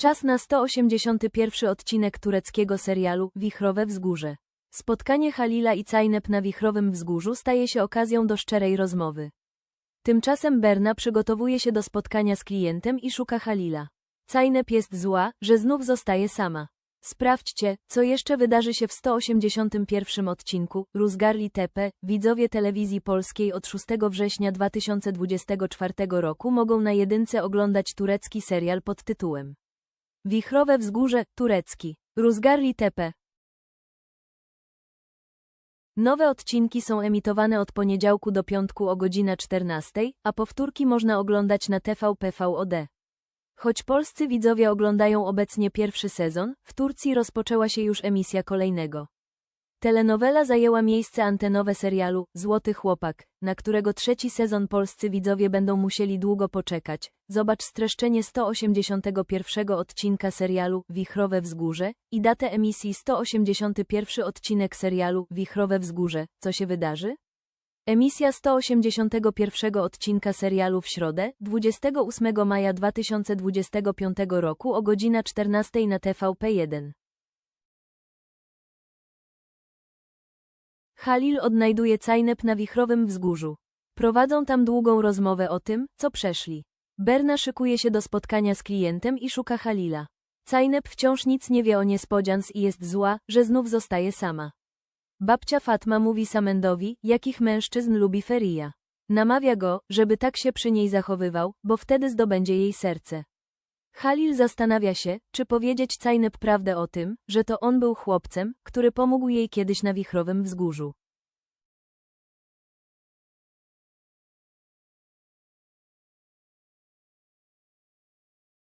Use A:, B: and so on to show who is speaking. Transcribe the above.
A: Czas na 181 odcinek tureckiego serialu Wichrowe Wzgórze. Spotkanie Halila i Cajnep na Wichrowym Wzgórzu staje się okazją do szczerej rozmowy. Tymczasem Berna przygotowuje się do spotkania z klientem i szuka Halila. Cajnep jest zła, że znów zostaje sama. Sprawdźcie, co jeszcze wydarzy się w 181 odcinku Ruzgarli Tepe. Widzowie telewizji polskiej od 6 września 2024 roku mogą na jedynce oglądać turecki serial pod tytułem Wichrowe Wzgórze, turecki. Ruzgarli Tepe. Nowe odcinki są emitowane od poniedziałku do piątku o godzina 14, a powtórki można oglądać na TVP VOD. Choć polscy widzowie oglądają obecnie pierwszy sezon, w Turcji rozpoczęła się już emisja kolejnego. Telenowela zajęła miejsce antenowe serialu Złoty Chłopak, na którego trzeci sezon polscy widzowie będą musieli długo poczekać. Zobacz streszczenie 181 odcinka serialu Wichrowe Wzgórze i datę emisji 181 odcinek serialu Wichrowe Wzgórze. Co się wydarzy? Emisja 181 odcinka serialu w środę, 28 maja 2025 roku o godzina 14 na TVP1. Halil odnajduje Cajnep na wichrowym wzgórzu. Prowadzą tam długą rozmowę o tym, co przeszli. Berna szykuje się do spotkania z klientem i szuka Halila. Cajnep wciąż nic nie wie o niespodzians i jest zła, że znów zostaje sama. Babcia Fatma mówi Samendowi, jakich mężczyzn lubi Feria. Namawia go, żeby tak się przy niej zachowywał, bo wtedy zdobędzie jej serce. Halil zastanawia się, czy powiedzieć Cajnep prawdę o tym, że to on był chłopcem, który pomógł jej kiedyś na wichrowym wzgórzu.